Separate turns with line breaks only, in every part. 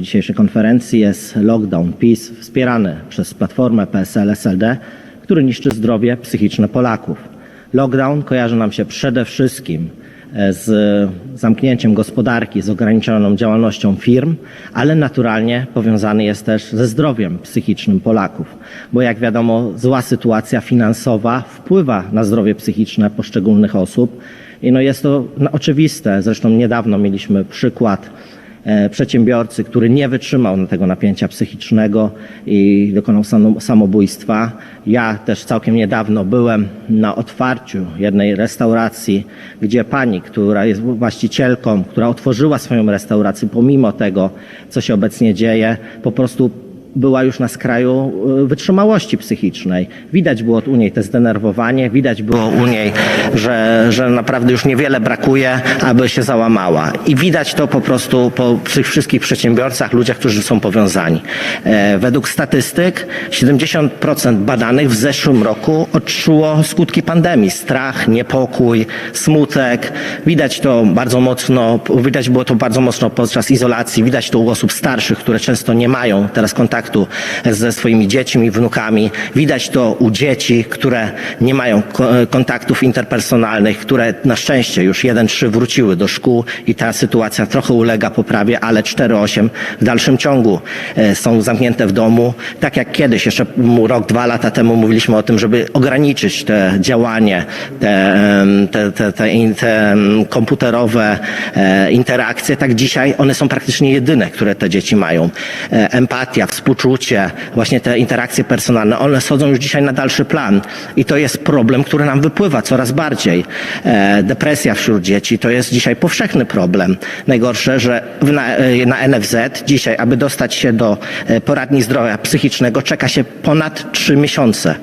dzisiejszej konferencji jest lockdown PiS wspierany przez Platformę PSL SLD, który niszczy zdrowie psychiczne Polaków. Lockdown kojarzy nam się przede wszystkim e, z zamknięciem gospodarki, z ograniczoną działalnością firm, ale naturalnie powiązany jest też ze zdrowiem psychicznym Polaków, bo jak wiadomo, zła sytuacja finansowa wpływa na zdrowie psychiczne poszczególnych osób. I no jest to oczywiste. Zresztą niedawno mieliśmy przykład przedsiębiorcy, który nie wytrzymał tego napięcia psychicznego i dokonał sam- samobójstwa. Ja też całkiem niedawno byłem na otwarciu jednej restauracji, gdzie pani, która jest właścicielką, która otworzyła swoją restaurację pomimo tego, co się obecnie dzieje, po prostu była już na skraju y, wytrzymałości psychicznej. Widać było u niej te zdenerwowanie, widać było u niej, że, że naprawdę już niewiele brakuje, aby się załamała. I widać to po prostu po tych wszystkich przedsiębiorcach, ludziach, którzy są powiązani. E, według statystyk 70% badanych w zeszłym roku odczuło skutki pandemii. Strach, niepokój, smutek. Widać to bardzo mocno, widać było to bardzo mocno podczas izolacji. Widać to u osób starszych, które często nie mają teraz kontaktu ze swoimi dziećmi, wnukami. Widać to u dzieci, które nie mają ko- kontaktów interpersonalnych, które na szczęście już 1-3 wróciły do szkół i ta sytuacja trochę ulega poprawie, ale 4-8 w dalszym ciągu e, są zamknięte w domu. Tak jak kiedyś, jeszcze rok, dwa lata temu mówiliśmy o tym, żeby ograniczyć te działanie, te, te, te, te, te komputerowe e, interakcje, tak dzisiaj one są praktycznie jedyne, które te dzieci mają. E, Empatia, współczucie, właśnie te interakcje personalne, one schodzą już dzisiaj na dalszy plan i to jest problem, który nam wypływa coraz bardziej. E, Depresja wśród dzieci to jest dzisiaj powszechny problem. Najgorsze, że na, e, na NFZ dzisiaj, aby dostać się do e, poradni zdrowia psychicznego, czeka się ponad trzy miesiące.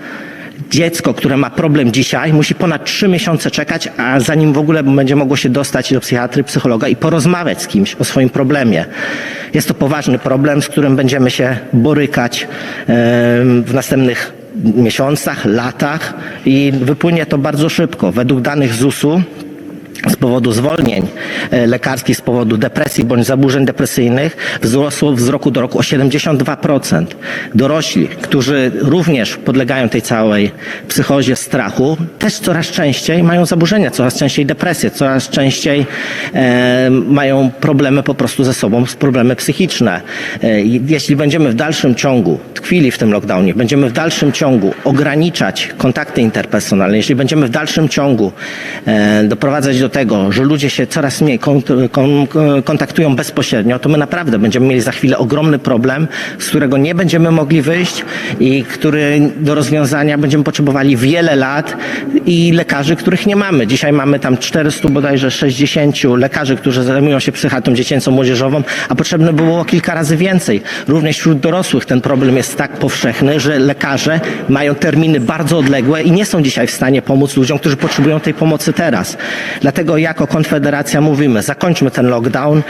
Dziecko, które ma problem dzisiaj, musi ponad trzy miesiące czekać, a zanim w ogóle będzie mogło się dostać do psychiatry, psychologa i porozmawiać z kimś o swoim problemie. Jest to poważny problem, z którym będziemy się borykać w następnych miesiącach, latach i wypłynie to bardzo szybko. Według danych ZUS-u powodu zwolnień e, lekarskich, z powodu depresji bądź zaburzeń depresyjnych wzrosło z roku do roku o 72%. Dorośli, którzy również podlegają tej całej psychozie strachu, też coraz częściej mają zaburzenia, coraz częściej depresję, coraz częściej e, mają problemy po prostu ze sobą, problemy psychiczne. E, jeśli będziemy w dalszym ciągu tkwili w tym lockdownie, będziemy w dalszym ciągu ograniczać kontakty interpersonalne, jeśli będziemy w dalszym ciągu e, doprowadzać do tego, że ludzie się coraz mniej kont- kon- kontaktują bezpośrednio, to my naprawdę będziemy mieli za chwilę ogromny problem, z którego nie będziemy mogli wyjść i który do rozwiązania będziemy potrzebowali wiele lat i lekarzy, których nie mamy. Dzisiaj mamy tam 400 bodajże 60 lekarzy, którzy zajmują się psychiatrą dziecięcą, młodzieżową, a potrzebne było kilka razy więcej. Również wśród dorosłych ten problem jest tak powszechny, że lekarze mają terminy bardzo odległe i nie są dzisiaj w stanie pomóc ludziom, którzy potrzebują tej pomocy teraz. Dlatego jako Konfederacja mówimy, zakończmy ten lockdown,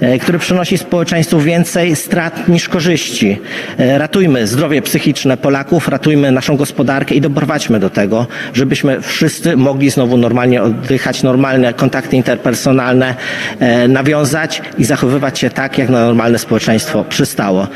e, który przynosi społeczeństwu więcej strat niż korzyści. E, Ratujmy zdrowie psychiczne Polaków, ratujmy naszą gospodarkę i doprowadźmy do tego, żebyśmy wszyscy mogli znowu normalnie oddychać, normalne kontakty interpersonalne e, nawiązać i zachowywać się tak, jak na normalne społeczeństwo przystało.